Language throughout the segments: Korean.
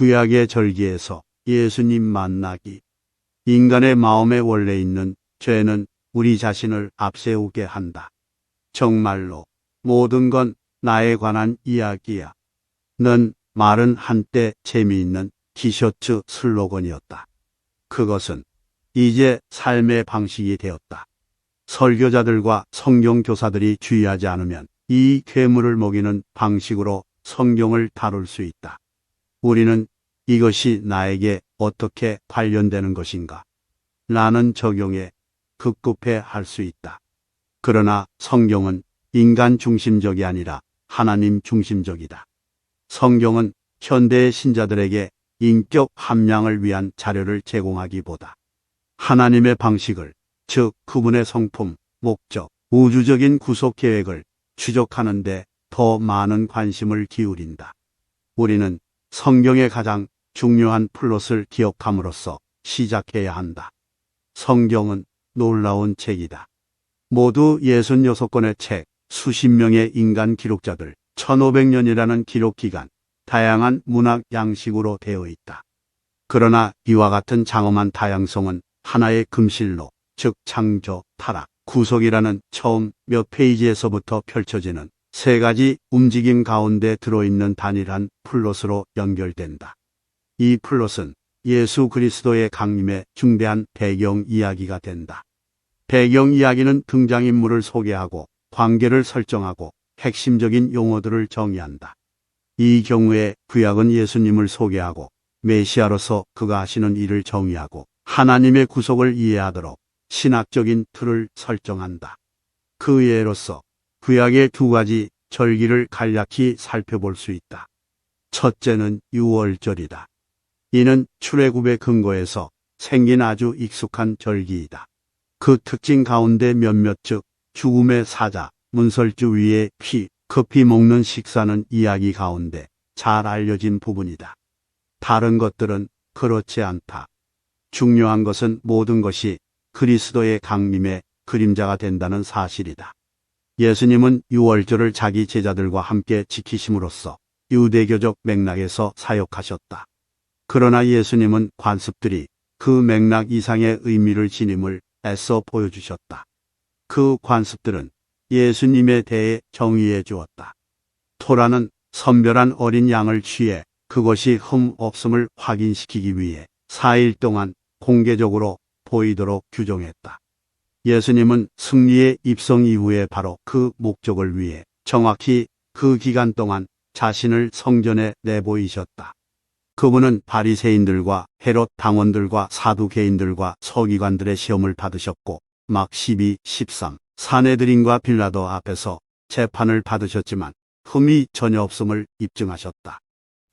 구약의 절기에서 예수님 만나기. 인간의 마음에 원래 있는 죄는 우리 자신을 앞세우게 한다. 정말로 모든 건 나에 관한 이야기야. 는 말은 한때 재미있는 티셔츠 슬로건이었다. 그것은 이제 삶의 방식이 되었다. 설교자들과 성경 교사들이 주의하지 않으면 이 괴물을 먹이는 방식으로 성경을 다룰 수 있다. 우리는 이것이 나에게 어떻게 관련되는 것인가? 라는 적용에 급급해 할 수 있다. 그러나 성경은 인간 중심적이 아니라 하나님 중심적이다. 성경은 현대의 신자들에게 인격 함량을 위한 자료를 제공하기보다 하나님의 방식을, 즉 그분의 성품, 목적, 우주적인 구속 계획을 추적하는 데 더 많은 관심을 기울인다. 우리는 성경의 가장 중요한 플롯을 기억함으로써 시작해야 한다. 성경은 놀라운 책이다. 모두 66권의 책, 수십 명의 인간 기록자들, 1500년이라는 기록 기간, 다양한 문학 양식으로 되어 있다. 그러나 이와 같은 장엄한 다양성은 하나의 금실로, 즉 창조, 타락, 구속이라는 처음 몇 페이지에서부터 펼쳐지는 세 가지 움직임 가운데 들어있는 단일한 플롯으로 연결된다. 이 플롯은 예수 그리스도의 강림의 중대한 배경 이야기가 된다. 배경 이야기는 등장인물을 소개하고 관계를 설정하고 핵심적인 용어들을 정의한다. 이 경우에 구약은 예수님을 소개하고 메시아로서 그가 하시는 일을 정의하고 하나님의 구속을 이해하도록 신학적인 틀을 설정한다. 그 예로서 구약의 두 가지 절기를 간략히 살펴볼 수 있다. 첫째는 유월절이다. 이는 출애굽의 근거에서 생긴 아주 익숙한 절기이다. 그 특징 가운데 몇몇 즉 죽음의 사자, 문설주 위에 피, 커피 먹는 식사는 이야기 가운데 잘 알려진 부분이다. 다른 것들은 그렇지 않다. 중요한 것은 모든 것이 그리스도의 강림의 그림자가 된다는 사실이다. 예수님은 유월절을 자기 제자들과 함께 지키심으로써 유대교적 맥락에서 사역하셨다. 그러나 예수님은 관습들이 그 맥락 이상의 의미를 지님을 애써 보여주셨다. 그 관습들은 예수님에 대해 정의해 주었다. 토라는 선별한 어린 양을 취해 그것이 흠 없음을 확인시키기 위해 4일 동안 공개적으로 보이도록 규정했다. 예수님은 승리의 입성 이후에 바로 그 목적을 위해 정확히 그 기간 동안 자신을 성전에 내보이셨다. 그분은 바리새인들과 헤롯 당원들과 사두개인들과 서기관들의 시험을 받으셨고 막 12, 13 사내들인과 빌라도 앞에서 재판을 받으셨지만 흠이 전혀 없음을 입증하셨다.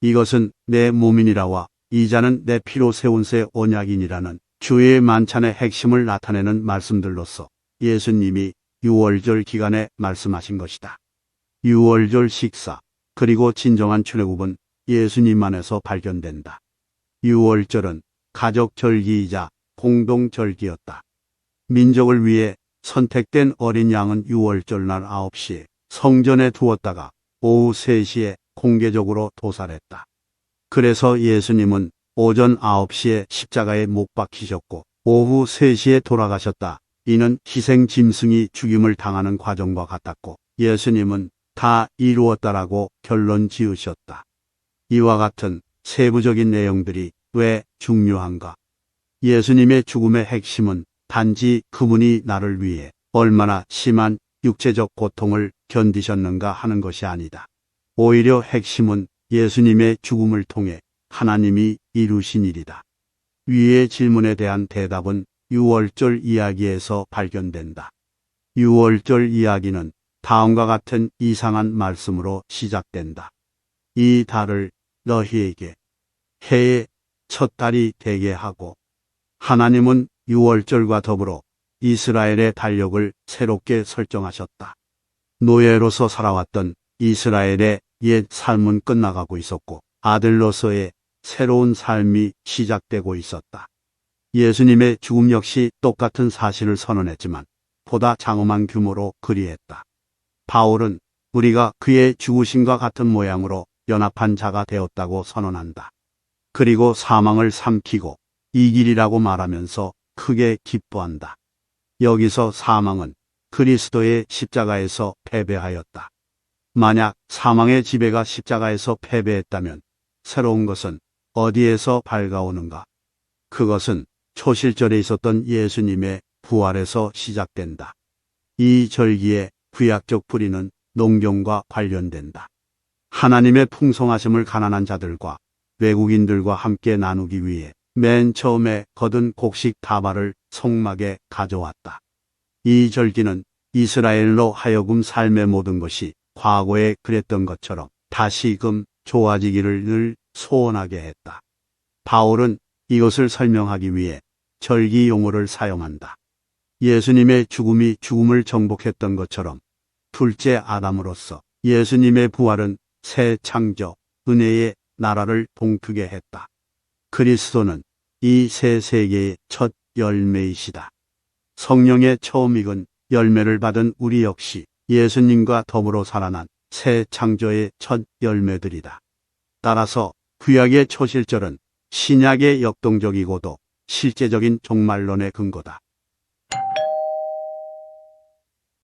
이것은 내 몸이니라와 이자는 내 피로 세운 새 언약이니라는 주의 만찬의 핵심을 나타내는 말씀들로서 예수님이 유월절 기간에 말씀하신 것이다. 유월절 식사 그리고 진정한 출애굽은 예수님 안에서 발견된다. 유월절은 가족 절기이자 공동 절기였다. 민족을 위해 선택된 어린 양은 유월절 날 9시에 성전에 두었다가 오후 3시에 공개적으로 도살했다. 그래서 예수님은 오전 9시에 십자가에 못 박히셨고 오후 3시에 돌아가셨다. 이는 희생 짐승이 죽임을 당하는 과정과 같았고 예수님은 다 이루었다라고 결론 지으셨다. 이와 같은 세부적인 내용들이 왜 중요한가? 예수님의 죽음의 핵심은 단지 그분이 나를 위해 얼마나 심한 육체적 고통을 견디셨는가 하는 것이 아니다. 오히려 핵심은 예수님의 죽음을 통해 하나님이 이루신 일이다. 위의 질문에 대한 대답은 6월절 이야기에서 발견된다. 6월절 이야기는 다음과 같은 이상한 말씀으로 시작된다. 이 달을 너희에게 해의 첫 달이 되게 하고 하나님은 6월절과 더불어 이스라엘의 달력을 새롭게 설정하셨다. 노예로서 살아왔던 이스라엘의 옛 삶은 끝나가고 있었고 아들로서의 새로운 삶이 시작되고 있었다. 예수님의 죽음 역시 똑같은 사실을 선언했지만 보다 장엄한 규모로 그리했다. 바울은 우리가 그의 죽으심과 같은 모양으로 연합한 자가 되었다고 선언한다. 그리고 사망을 삼키고 이 길이라고 말하면서 크게 기뻐한다. 여기서 사망은 그리스도의 십자가에서 패배하였다. 만약 사망의 지배가 십자가에서 패배했다면 새로운 것은 어디에서 밝아오는가? 그것은 초실절에 있었던 예수님의 부활에서 시작된다. 이 절기의 구약적 뿌리는 농경과 관련된다. 하나님의 풍성하심을 가난한 자들과 외국인들과 함께 나누기 위해 맨 처음에 거둔 곡식 다발을 성막에 가져왔다. 이 절기는 이스라엘로 하여금 삶의 모든 것이 과거에 그랬던 것처럼 다시금 좋아지기를 늘 소원하게 했다. 바울은 이것을 설명하기 위해 절기 용어를 사용한다. 예수님의 죽음이 죽음을 정복했던 것처럼 둘째 아담으로서 예수님의 부활은 새 창조, 은혜의 나라를 동트게 했다. 그리스도는 이 새 세계의 첫 열매이시다. 성령의 처음 익은 열매를 받은 우리 역시 예수님과 더불어 살아난 새 창조의 첫 열매들이다. 따라서 구약의 초실절은 신약의 역동적이고도 실제적인 종말론의 근거다.